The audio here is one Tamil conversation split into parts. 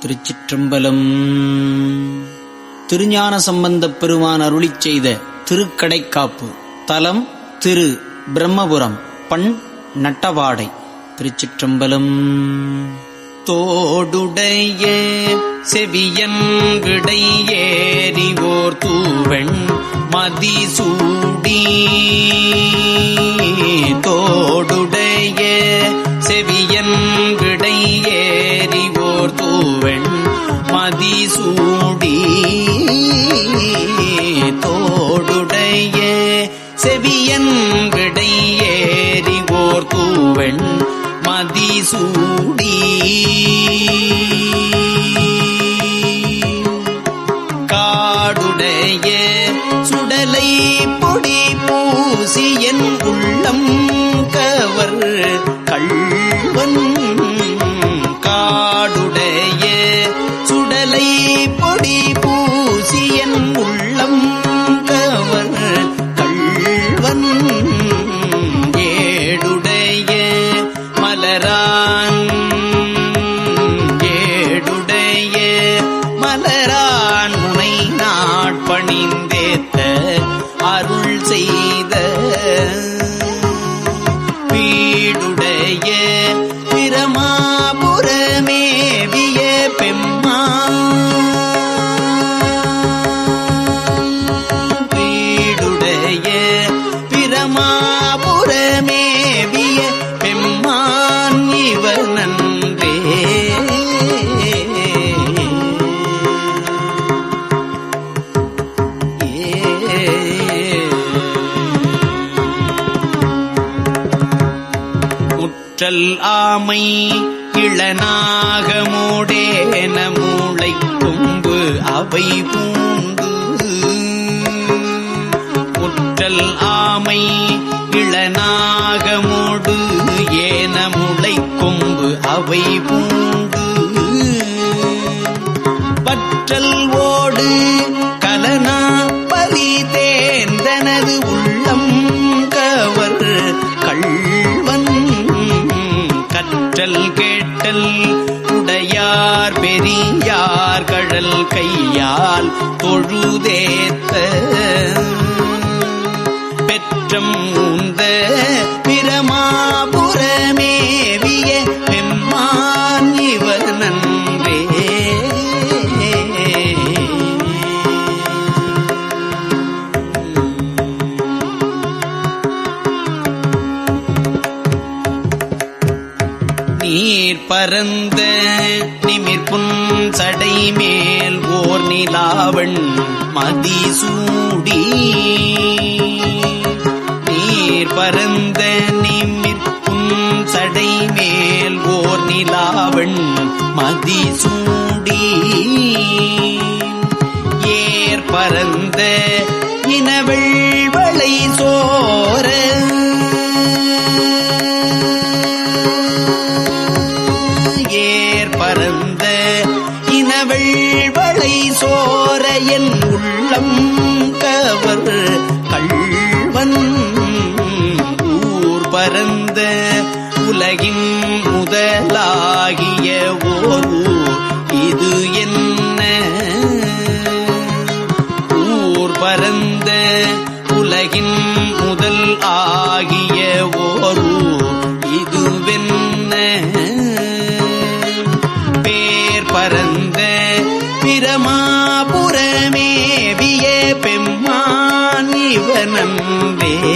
திருச்சிற்றம்பலம். திருஞான சம்பந்தப் பெருமான் அருளி செய்த திருக்கடைக்காப்பு. தலம் திரு பிரம்மபுரம் பண் நட்டவாடை திருச்சிற்றம்பலம். தோடுடைய செவியன் விடை ஏறிவோர் தூவெண் மதிசூடி. சூடி. காடுடைய சுடலை பொடி பூசி என் உள்ளம் கவர் கள்வன். காடுடைய சுடலை பொடி பூசி என் உள்ள ஆமை இளநாகமோடேன மூளை கொம்பு அவை பூந்து முற்றல் ஆமை இளநாகமோடு ஏன முளை கொம்பு அவை பூந்து பற்றல் ஓடு கற்றல் கேட்டல் உடையார் பெரியார் கழல் கையால் தொழுதேத்த. பெற்றம் உந்த பிரமாபுரமே நீர் பரந்த நிமிர்புன் சடை மேல் ஓர் நிலாவண் மதிசூடி நீர் பரந்த நிமிர்புன் சடை மேல் ஓர் நிலாவண் மதிசூடி ஏர் பரந்த இனவள் வளை சோ பரந்த உலகின் முதலாகிய ஓர் ஊர். இது என்ன? ஊர் பரந்த உலகின் முதல் ஆகிய ஓர் ஊர். இதுவென்ன பேர் பரந்த பிரமாபுரமேவிய பெம்மான் இவனம்பே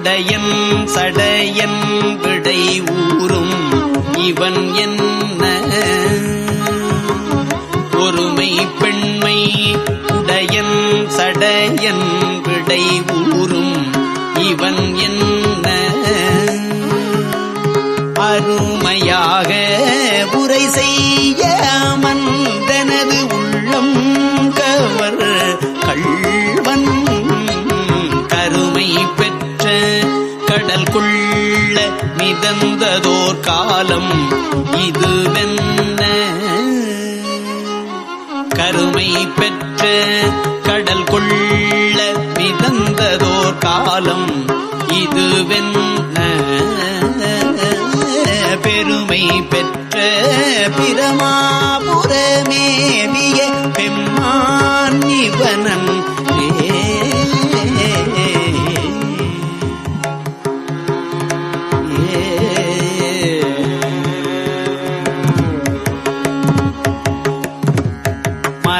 உடையன் சடையன் விடை ஊறும். இவன் என்ன? ஒருமை பெண்மை உடையன் சடையன் விடை ஊறும். இவன் என்ன? அருமையாக உரை செய் மிதந்ததோர் காலம் இதுவென்ன? கருமை பெற்ற கடல் கொள்ள மிதந்ததோர் காலம் இதுவென்ன? பெருமை பெற்ற பிரமாபுரமேவிய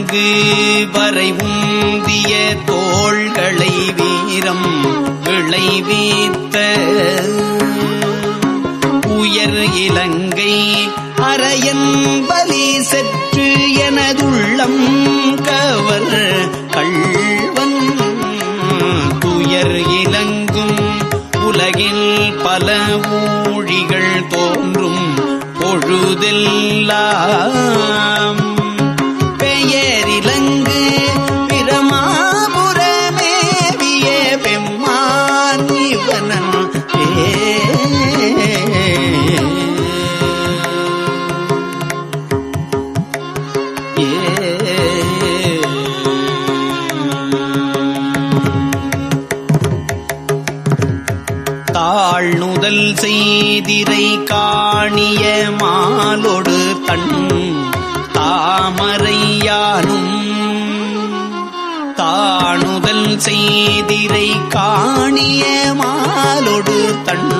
இலங்கு வரை உந்திய தோள்களை வீரம் விளைவித்த உயர் இலங்கை அரையன் பலி செற்று எனதுள்ளம் கவர் கள்வன். துயர் இலங்கும் உலகில் பல ஊழிகள் தோன்றும் பொழுதெல்லாம் செய்திரை காணிய மாலொடு தன் தாமரையானும் தாணுதல் செய்திரை காணிய மாலொடு தன்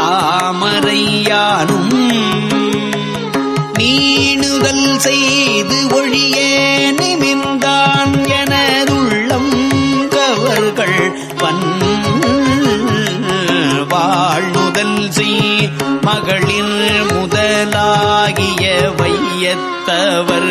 தாமரையானும் முதல் செய் மகளிர் முதலாகிய வையத்தவர்.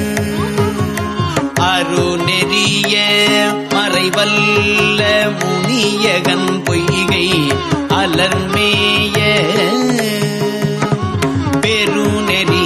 அருநெறிய மறைவல்ல முனியகன் பொய்கை அலர்மேய பெருநெறிய